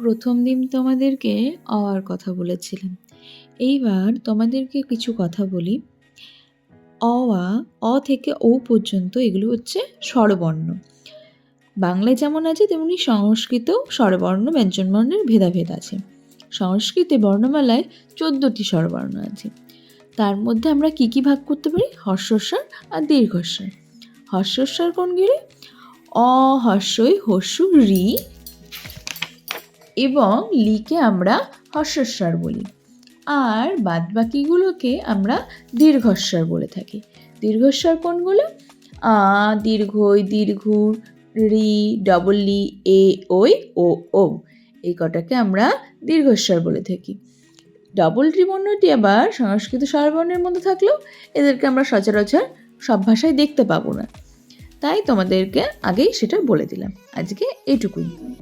প্রথম দিন তোমাদেরকে অর কথা বলেছিলাম। এইবার তোমাদেরকে কিছু কথা বলি। অ আ অ থেকে ও পর্যন্ত এগুলো হচ্ছে স্বরবর্ণ। বাংলায় যেমন আছে, তেমনি সংস্কৃতেও স্বরবর্ণ ব্যঞ্জনবর্ণের ভেদাভেদ আছে। সংস্কৃতে বর্ণমালায় চোদ্দোটি স্বরবর্ণ আছে। তার মধ্যে আমরা কি কি ভাগ করতে পারি? হর্ষস্বর আর দীর্ঘস্বর। হর্ষস্বর কোনগুলি অ হর্ষই হর্ষু রি এবং লিকে আমরা হর্ষস্বর বলি। আর বাদ বাকিগুলোকে আমরা দীর্ঘস্বর বলে থাকি। দীর্ঘস্বর কোনগুলো? আ, দীর্ঘই দীর্ঘ রি ডবল লি এ, ওই, ও ও। এই কটাকে আমরা দীর্ঘস্বর বলে থাকি। ডবল ত্রিবর্ণটি আবার সংস্কৃত স্বরবর্ণের মধ্যে থাকলেও এদেরকে আমরা সচরাচর সব ভাষায় দেখতে পাবো না। তাই তোমাদেরকে আগেই সেটা বলে দিলাম। আজকে এটুকুই।